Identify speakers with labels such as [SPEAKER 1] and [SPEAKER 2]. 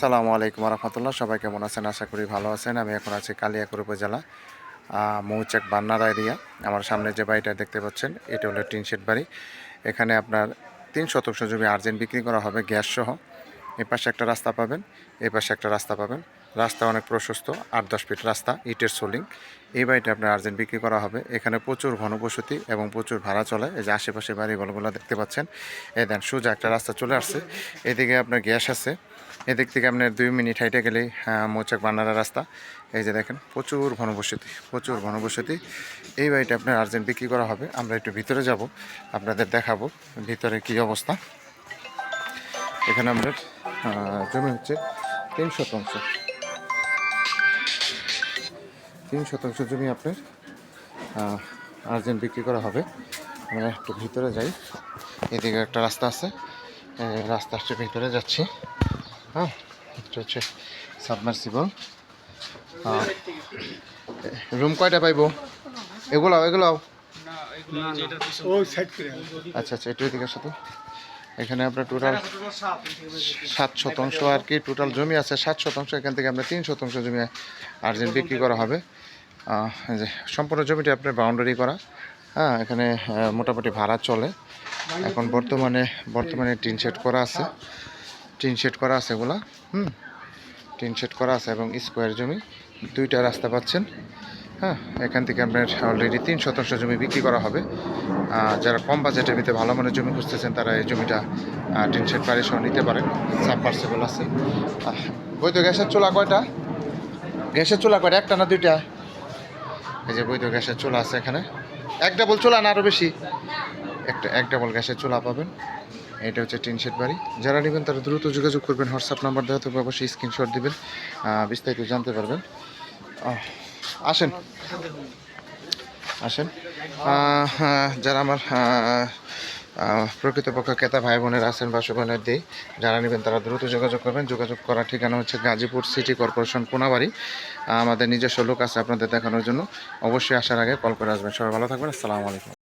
[SPEAKER 1] সালামু আলাইকুম রহমতুল্লাহ সবাই কেমন আছেন? আশা করি ভালো আছেন। আমি এখন আছি কালিয়াকুর উপজেলা মৌচাক বান্নারা এরিয়া। আমার সামনে যে বাড়িটা দেখতে পাচ্ছেন, এটা হলো টিনশেড বাড়ি। এখানে আপনার তিন শতাংশ জমি আর্জেন্ট বিক্রি করা হবে গ্যাস সহ এ পাশে একটা রাস্তা পাবেন এ পাশে একটা রাস্তা পাবেন। রাস্তা অনেক প্রশস্ত, আট দশ ফিট রাস্তা, ইটের সোলিং। এই বাড়িটা আপনার আর্জেন্ট বিক্রি করা হবে। এখানে প্রচুর ঘনবসতি এবং প্রচুর ভাড়া চলে। এই যে আশেপাশে বাড়িগুলোগুলো দেখতে পাচ্ছেন, এই দেন সোজা একটা রাস্তা চলে আসছে। এদিকে আপনার গ্যাস আছে। এদিক থেকে আপনার দুই মিনিট হাইটে গেলেই মৌচাক বান্নারা রাস্তা। এই যে দেখেন, প্রচুর ঘনবসতি প্রচুর ঘনবসতি এই বাড়িটা আপনার আর্জেন্ট বিক্রি করা হবে। আমরা একটু ভিতরে যাব, আপনাদের দেখাবো ভিতরে কি অবস্থা। এখানে আমাদের জমি হচ্ছে তিন শতাংশ তিন শতাংশ জমি আপনার আর্জেন্ট বিক্রি করা হবে। আমরা একটু ভিতরে যাই। এদিকে একটা রাস্তা আছে। রাস্তা হচ্ছে ভিতরে যাচ্ছি। হ্যাঁ এটা হচ্ছে সাবমার্সিবল। রুম কয়টা পাইবো? এগুলো এগুলো
[SPEAKER 2] ওই সাইড করে।
[SPEAKER 1] আচ্ছা আচ্ছা একটু এদিকে সাথে এখানে আপনার টোটাল সাত শতাংশ আর কি টোটাল জমি আছে সাত শতাংশ এখান থেকে আপনার তিন শতাংশ জমি আর্জেন্ট বিক্রি করা হবে। যে সম্পূর্ণ জমিটি আপনার বাউন্ডারি করা। হ্যাঁ এখানে মোটামুটি ভাড়া চলে। এখন বর্তমানে বর্তমানে টিন শেড করা আছে। টিন শেড করা আছে এগুলা হুম। টিন শেড করা আছে এবং স্কোয়ার জমি। দুইটা রাস্তা পাচ্ছেন। হ্যাঁ এখান থেকে আপনার অলরেডি তিন শতাংশ জমি বিক্রি করা হবে। যারা কম বাজেটের ভিতরে ভালো মানের জমি খুঁজতেছেন, তারা এই জমিটা টিন শেড বাড়ি সহ নিতে পারেন। সাবমার্সিবল আছে। বৈধ গ্যাসের চুলা কয়টা? গ্যাসের চুলা কয়টা? একটা না দুইটা? এই যে বৈধ গ্যাসের চুলা আছে এখানে। এক ডাবল চুলা না আরও বেশি? একটা, এক ডাবল গ্যাসের চুলা পাবেন। এটা হচ্ছে টিন শেড বাড়ি। যারা নেবেন, তারা দ্রুত যোগাযোগ করবেন। হোয়াটসঅ্যাপ নাম্বার দেওয়া থাকবে, অবশ্যই স্ক্রিনশট দিবেন। বিস্তারিত জানতে পারবেন। আসেন। আসেন। আহ, যারা আমার প্রকৃতপক্ষ ক্রেতা ভাই বোনের আছেন বা সুবনের দিই যারা নেবেন তারা দ্রুত যোগাযোগ করবেন। যোগাযোগ করার ঠিকানা হচ্ছে গাজীপুর সিটি কর্পোরেশন কোনাবাড়ি। আমাদের নিজস্ব লোক আছে আপনাদের দেখানোর জন্য। অবশ্যই আসার আগে কল করে আসবেন। সবাই ভালো থাকবেন। আসসালামু আলাইকুম।